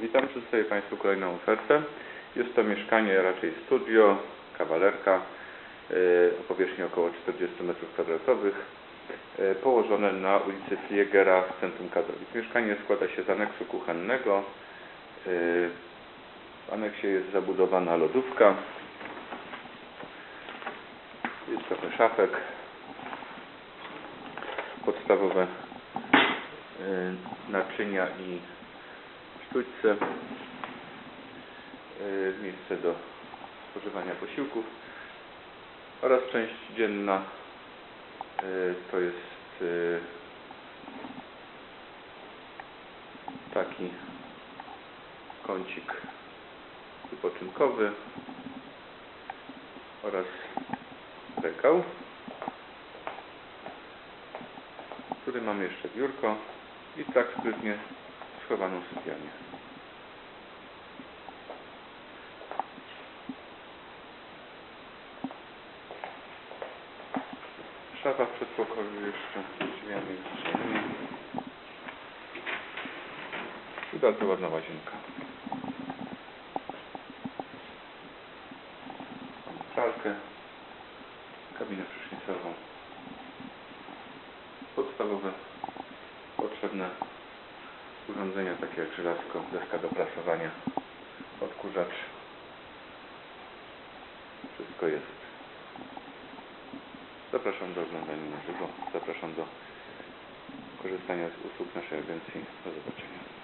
Witam, przedstawię Państwu kolejną ofertę. Jest to mieszkanie, raczej studio, kawalerka yy, o powierzchni około 40 m2, yy, położone na ulicy Fliegera w centrum Katowic. Mieszkanie składa się z aneksu kuchennego. Yy, W aneksie jest zabudowana lodówka. Jest trochę szafek. Podstawowe naczynia i sztućce, yy, miejsce do spożywania posiłków oraz część dzienna yy, to jest yy, taki kącik wypoczynkowy oraz regał, w którym mamy jeszcze biurko i tak sprytnie schowaną sypialnię. Szafa w przedpokoju jeszcze drzwiami drzwiami. I bardzo ładna łazienka. Pralkę, kabinę prysznicową. Podstawowe, potrzebne urządzenia takie jak żelazko, deska do prasowania, odkurzacz. Wszystko jest. Zapraszam do oglądania na żywo. Zapraszam do korzystania z usług naszej agencji. Do zobaczenia.